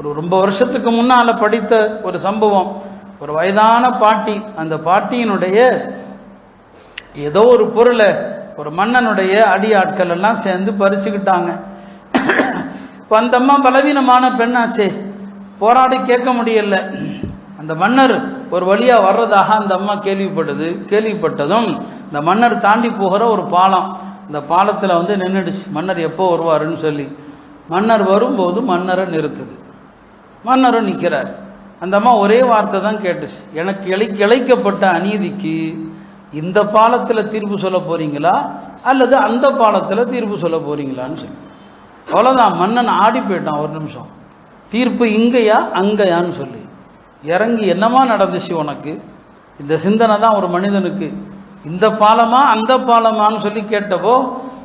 ஒரு ரொம்ப வருஷத்துக்கு முன்னால் படித்த ஒரு சம்பவம். ஒரு வயதான பாட்டி அந்த பாட்டியினுடைய ஏதோ ஒரு பொருளை ஒரு மன்னனுடைய அடியாட்கள் எல்லாம் சேர்ந்து பறிச்சுக்கிட்டாங்க. இப்போ அந்த அம்மா பலவீனமான பெண்ணாச்சே போராடி கேட்க முடியல. அந்த மன்னர் ஒரு வழியாக வர்றதாக அந்த அம்மா கேள்விப்பட்டது கேள்விப்பட்டதும் இந்த மன்னர் தாண்டி போகிற ஒரு பாலம் இந்த பாலத்தில் வந்து நின்றுடுச்சு மன்னர் எப்போ வருவாருன்னு சொல்லி. மன்னர் வரும்போது மன்னரை நிறுத்துது. மன்னரும் நிற்கிறார். அந்த அம்மா ஒரே வார்த்தை தான் கேட்டுச்சு. எனக்கு இழை இழைக்கப்பட்ட அநீதிக்கு இந்த பாலத்தில் தீர்ப்பு சொல்ல போகிறீங்களா அல்லது அந்த பாலத்தில் தீர்ப்பு சொல்ல போகிறீங்களான்னு சொல்லி. அவ்வளோதான் மன்னன் ஆடி போயிட்டான் ஒரு நிமிஷம். தீர்ப்பு இங்கேயா அங்கேயான்னு சொல்லி. இறங்கி என்னமா நடந்துச்சு உனக்கு? இந்த சிந்தனை தான் ஒரு மனிதனுக்கு. இந்த பாலமா அந்த பாலமான்னு சொல்லி கேட்டப்போ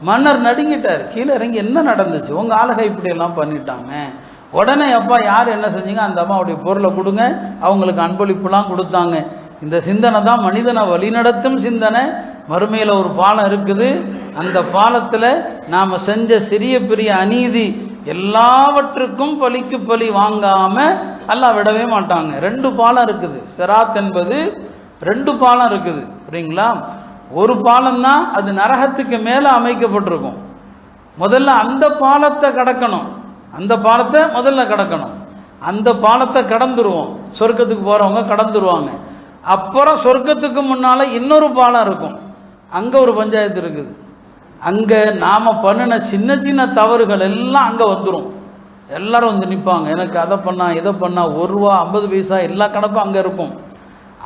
மன்னர் நடுங்கிட்டார். கீழே இறங்கி என்ன நடந்துச்சு? உங்கள் ஆளுகை இப்படியெல்லாம் பண்ணிட்டாங்க உடனே அப்பா யார் என்ன செஞ்சீங்க? அந்த அம்மாவுடைய பொருளை கொடுங்க. அவங்களுக்கு அன்பளிப்புலாம் கொடுத்தாங்க. இந்த சிந்தனை தான் மனிதனை வழிநடத்தும் சிந்தனை. மறுமையில் ஒரு பாலம் இருக்குது. அந்த பாலத்தில் நாம் செஞ்ச சிறிய பெரிய அநீதி எல்லாவற்றுக்கும் பலிக்கு பலி வாங்காம அல்லாஹ் விடவே மாட்டாங்க. ரெண்டு பாலம் இருக்குது. செராத் என்பது ரெண்டு பாலம் இருக்குது. புரியுங்களா? ஒரு பாலம் தான் அது நரகத்துக்கு மேலே அமைக்கப்பட்டிருக்கும். முதல்ல அந்த பாலத்தை கடக்கணும். அந்த பாலத்தை முதல்ல கடக்கணும். அந்த பாலத்தை கடந்துருவோம். சொர்க்கத்துக்கு போகிறவங்க கடந்துருவாங்க. அப்புறம் சொர்க்கத்துக்கு முன்னால் இன்னொரு பாலம் இருக்கும். அங்கே ஒரு பஞ்சாயத்து இருக்குது. அங்கே நாம் பண்ணின சின்ன சின்ன தவறுகள் எல்லாம் அங்கே வந்துடும் எல்லாரும் வந்து நிற்பாங்க எனக்கு அதை பண்ணா இதை பண்ணா ஒரு ரூபா ஐம்பது பைசா எல்லா கணக்கும் அங்கே இருக்கும்.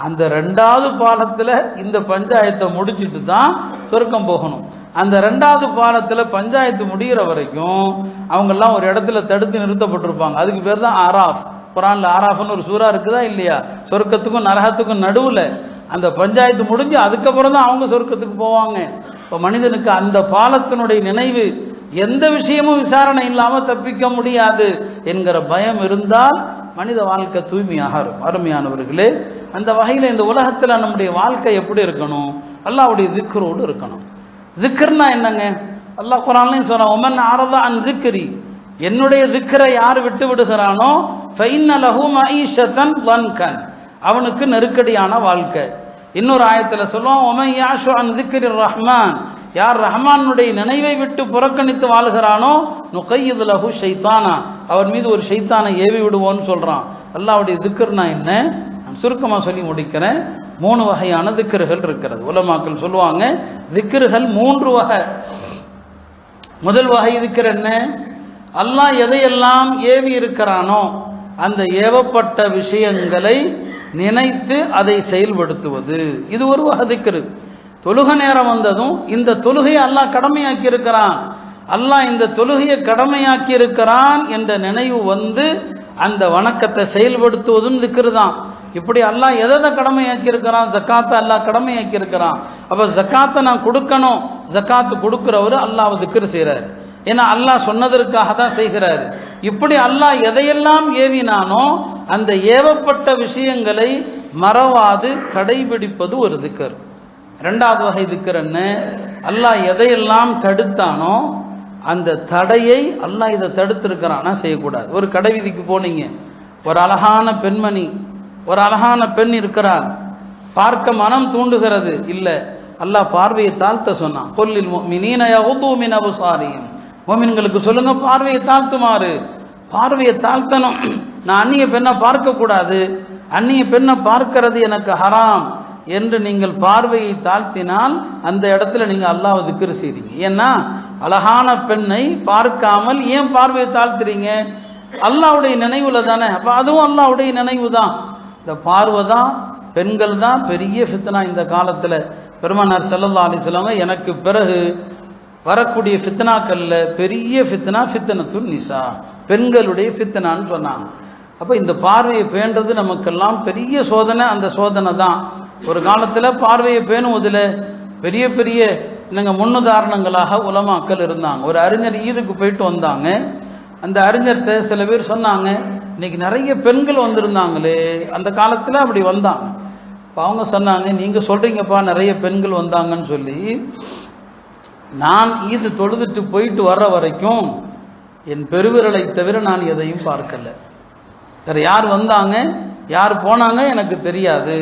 அந்த ரெண்டாவது பாலத்தில் இந்த பஞ்சாயத்தை முடிச்சிட்டு தான் சொர்க்கம் போகணும். அந்த ரெண்டாவது பாலத்தில் பஞ்சாயத்து முடிகிற வரைக்கும் அவங்கெல்லாம் ஒரு இடத்துல தடுத்து நிறுத்தப்பட்டிருப்பாங்க. அதுக்கு பேர் தான் ஆராஃப். குரான்ல ஆராஃப்னு ஒரு சூறா இருக்குதா இல்லையா? சொர்க்கத்துக்கும் நரகத்துக்கும் நடுவில். அந்த பஞ்சாயத்து முடிஞ்சு அதுக்கப்புறம் தான் அவங்க சொர்க்கத்துக்கு போவாங்க. இப்போ மனிதனுக்கு அந்த பாலத்தினுடைய நினைவு எந்த விஷயமும் விசாரணை இல்லாமல் தப்பிக்க முடியாது என்கிற பயம் இருந்தால் மனித வாழ்க்கை தூய்மையாக இருக்கும். அருமையானவர்களே அந்த வகையில் இந்த உலகத்தில் நம்முடைய வாழ்க்கை எப்படி இருக்கணும்? அல்லாவுடைய திக்கரோடு இருக்கணும். திக்கர்னா என்னங்க? அல்லாஹ் குரான்லையும் சொல்கிறான் உமன் ஆரதா அன் திக்ரி என்னுடைய திக்கரை யார் விட்டு விடுகிறானோ ஃபைன்ன லஹு மஈஷத்தன் வன்கன். அவனுக்கு நெருக்கடியான வாழ்க்கை. இன்னொரு ஆயத்தில் சொல்லுவான் உமன் யாஷோ அன் திக்ரி ரஹ்மான். யார் ரஹ்மானுடைய நினைவை விட்டு புறக்கணித்து வாழ்கிறானோ நுகையுது லஹு ஷைத்தானா. அவன் மீது ஒரு ஷைத்தானை ஏவி விடுவோன்னு சொல்கிறான் அல்லாவுடைய திக்கர்னா என்ன? நான் சுருக்கமாக சொல்லி முடிக்கிறேன். மூணு வகையான திக்கர்கள் இருக்கிறது. உலமாக்கள் சொல்லுவாங்க திக்கர்கள் மூன்று வகை. முதல் வகை திக்கர் என்ன? அல்லாஹ் எதையெல்லாம் ஏவி இருக்கிறானோ அந்த ஏவப்பட்ட விஷயங்களை நினைத்து அதை செயல்படுத்துவது. இது ஒரு வகை திக்கரு தொழுக நேரம் வந்ததும் இந்த தொழுகையை அல்லாஹ் கடமையாக்கி இருக்கிறான் அல்லாஹ் இந்த தொழுகையை கடமையாக்கி இருக்கிறான் என்ற நினைவு வந்து அந்த வணக்கத்தை செயல்படுத்துவதும் திக்ரு தான் இப்படி அல்லாஹ் எதை எதை கடமையாக்கி ஜக்காத்தை அல்லாஹ் கடமையாக்கியிருக்கிறான். அப்போ ஜக்காத்தை நான் கொடுக்கணும். ஜக்காத்து கொடுக்குறவர் அல்லாஹ் திக்கர் செய்கிறார் ஏன்னா அல்லாஹ் சொன்னதற்காக தான் செய்கிறார். இப்படி அல்லாஹ் எதையெல்லாம் ஏவினானோ அந்த ஏவப்பட்ட விஷயங்களை மறவாது கடைபிடிப்பது ஒரு திக்கர் ரெண்டாவது வகை திக்கர் என்ன? அல்லாஹ் எதையெல்லாம் தடுத்தானோ அந்த தடையை அல்லாஹ் இதை தடுத்திருக்கிறானா. செய்யக்கூடாது. ஒரு கடை வீதிக்கு போனீங்க. ஒரு அழகான பெண்மணி ஒரு அழகான பெண் இருக்கிறார். பார்க்க மனம் தூண்டுகிறது. இல்லை அல்லாஹ் பார்வையை தாழ்த்த சொன்னான். கொல்லில் மினீன யகுது மின் அபுசாரியும் மோமின்களுக்கு சொல்லுங்க பார்வையை தாழ்த்துமாறு. பார்வையை தாழ்த்தணும். நான் அந்நிய பெண்ணை பார்க்கக்கூடாது. அந்நிய பெண்ணை பார்க்கிறது எனக்கு ஹராம் என்று நீங்கள் பார்வையை தாழ்த்தினால் அந்த இடத்துல நீங்கள் அல்லாஹ் திக்கிற செய்றீங்க. ஏன்னா அழகான பெண்ணை பார்க்காமல் ஏன் பார்வையை தாழ்த்துறீங்க? அல்லாவுடைய நினைவுல தானே. அப்போ அதுவும் அல்லாவுடைய நினைவு தான் இந்த பார்வை தான் பெண்கள் தான் பெரிய ஃபித்னா இந்த காலத்தில். பெருமானார் செல்லல்லா அலிஸ்லாம எனக்கு பிறகு வரக்கூடிய ஃபித்னாக்கல்ல பெரிய ஃபித்னா ஃபித்னத்துல் நிசா பெண்களுடைய ஃபித்னான்னு சொன்னாங்க. அப்போ இந்த பார்வையை பேண்டது நமக்கெல்லாம் பெரிய சோதனை அந்த சோதனை தான். ஒரு காலத்தில் பார்வையை பேணுவதில் பெரிய பெரிய என்னங்க முன்னுதாரணங்களாக உலமாக்கள் இருந்தாங்க. ஒரு அறிஞர் ஈதுக்கு போயிட்டு வந்தாங்க. அந்த அறிஞர்கிட்ட சில பேர் சொன்னாங்க இன்னைக்கு நிறைய பெண்கள் வந்திருந்தாங்களே அந்த காலத்தில் அப்படி வந்தாங்க இப்போ அவங்க சொன்னாங்க நீங்கள் சொல்கிறீங்கப்பா நிறைய பெண்கள் வந்தாங்கன்னு சொல்லி நான் ஈது தொழுதுட்டு போயிட்டு வர்ற வரைக்கும் என் பெருவிரலை தவிர நான் எதையும் பார்க்கல. வேறு யார் வந்தாங்க யார் போனாங்க எனக்கு தெரியாது.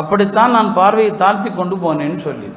அப்படித்தான் நான் பார்வையை தாழ்த்தி கொண்டு போனேன்னு சொல்லி.